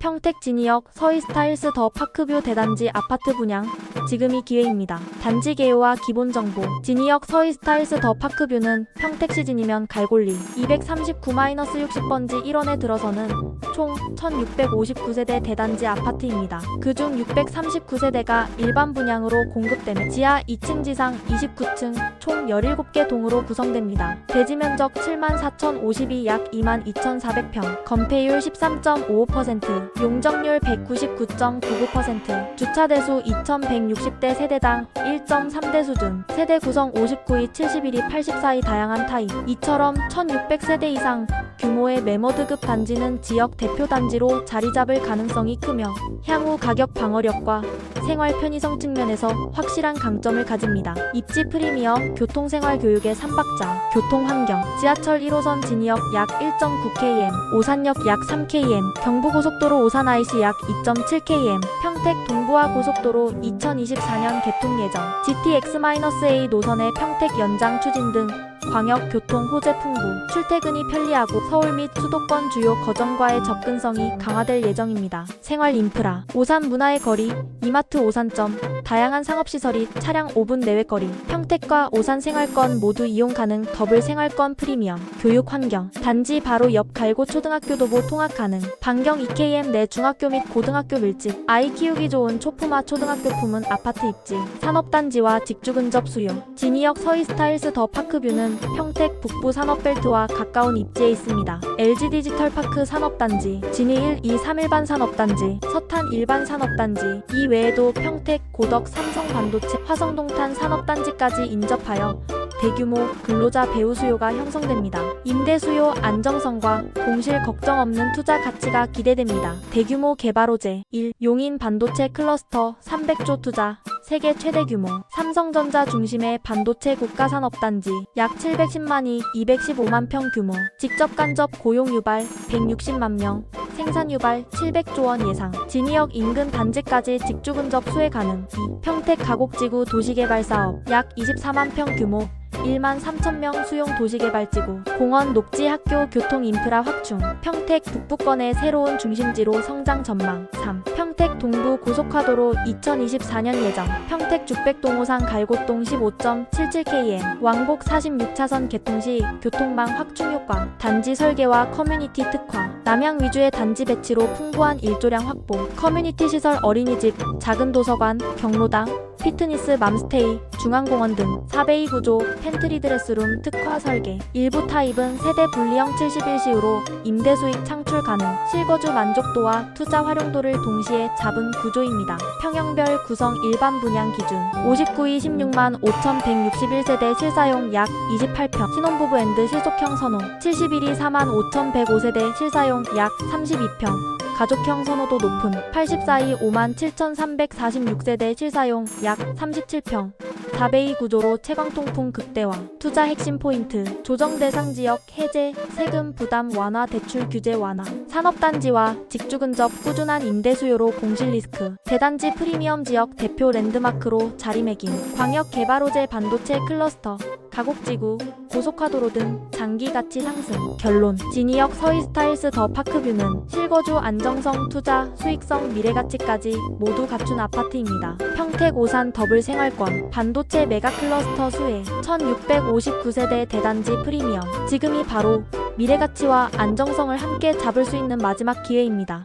평택 진이역 서희스타일스 더 파크뷰 대단지 아파트 분양 지금이 기회입니다. 단지 개요와 기본 정보 진이역 서희스타일스 더 파크뷰는 평택 시즌이면 갈골리 239-60번지 1원에 들어서는 총 1659세대 대단지 아파트입니다. 그중 639세대가 일반 분양으로 공급되는 지하 2층 지상 29층 총 17개 동으로 구성됩니다. 대지 면적 74,052약 22,400평, 건폐율 13.55%, 용적률 199.99%, 주차 대수 2,160대 세대당 1.3대 수준, 세대 구성 59위 71위 84위 다양한 타입, 이처럼 1,600세대 이상 규모의 메머드급 단지는 지역 대표 단지로 자리 잡을 가능성이 크며 향후 가격 방어력과 생활 편의성 측면에서 확실한 강점을 가집니다. 입지 프리미엄, 교통생활 교육의 3박자, 교통환경, 지하철 1호선 진이역 약 1.9km, 오산역 약 3km, 경부고속도로 오산 IC 약 2.7km, 평택 동부화 고속도로 2024년 개통 예정, GTX-A 노선의 평택 연장 추진 등 광역 교통 호재 풍부, 출퇴근이 편리하고 서울 및 수도권 주요 거점과의 접근성이 강화될 예정입니다. 생활 인프라, 오산 문화의 거리, 이마트 오산점, 다양한 상업시설이 차량 5분 내외 거리, 평택과 오산 생활권 모두 이용 가능 더블 생활권 프리미엄, 교육 환경, 단지 바로 옆 갈고 초등학교 도보 통학 가능, 반경 2km 내 중학교 및 고등학교 밀집, 아이 키우기 좋은 초품화 초등학교 품은 아파트 입지, 산업단지와 직주 근접 수요, 진이역 서희스타일스 더 파크뷰는 평택 북부 산업벨트와 가까운 입지에 있습니다. LG 디지털 파크 산업단지, 진이 1, 2, 3 일반 산업단지, 서탄 일반 산업단지, 이 외에도 평택, 고덕, 삼성 반도체, 화성동탄 산업단지까지 인접하여 대규모 근로자 배우 수요가 형성됩니다. 임대 수요 안정성과 공실 걱정 없는 투자 가치가 기대됩니다. 대규모 개발 호재 1. 용인 반도체 클러스터 300조 투자 세계 최대 규모 삼성전자 중심의 반도체 국가산업단지 약 710만이 215만 평 규모 직접 간접 고용 유발 160만 명 생산 유발 700조 원 예상 진이역 인근 단지까지 직주 근접 수혜 가능 2. 평택 가곡지구 도시개발 사업 약 24만 평 규모 1만 3천 명 수용 도시개발지구, 공원 녹지 학교 교통 인프라 확충, 평택 북부권의 새로운 중심지로 성장 전망. 3. 평택 동부 고속화도로 2024년 예정, 평택 죽백동호산 갈곡동 15.77km, 왕복 46차선 개통 시 교통망 확충 효과, 단지 설계와 커뮤니티 특화, 남양 위주의 단지 배치로 풍부한 일조량 확보, 커뮤니티 시설 어린이집, 작은 도서관, 경로당, 피트니스 맘스테이, 중앙공원 등 4베이 구조, 팬트리 드레스룸 특화 설계. 일부 타입은 세대 분리형 71시우로 임대 수익 창출 가능. 실거주 만족도와 투자 활용도를 동시에 잡은 구조입니다. 평형별 구성 일반 분양 기준 59위 16만 5,161세대 실사용 약 28평 신혼부부 앤드 실속형 선호 71위 4만 5,105세대 실사용 약 32평 가족형 선호도 높은 84위 5만 7,346세대 실사용 약 37평. 4베이 구조로 채광 통풍 극대화. 투자 핵심 포인트. 조정 대상 지역 해제 세금 부담 완화 대출 규제 완화. 산업단지와 직주 근접 꾸준한 임대 수요로 공실 리스크. 대단지 프리미엄 지역 대표 랜드마크로 자리매김. 광역 개발 호재 반도체 클러스터 가곡지구, 고속화도로 등 장기 가치 상승. 결론. 진이역 서희스타일스 더 파크뷰는 실거주 안정성, 투자, 수익성, 미래가치까지 모두 갖춘 아파트입니다. 평택 오산 더블 생활권, 반도체 메가 클러스터 수혜, 1659세대 대단지 프리미엄. 지금이 바로 미래가치와 안정성을 함께 잡을 수 있는 마지막 기회입니다.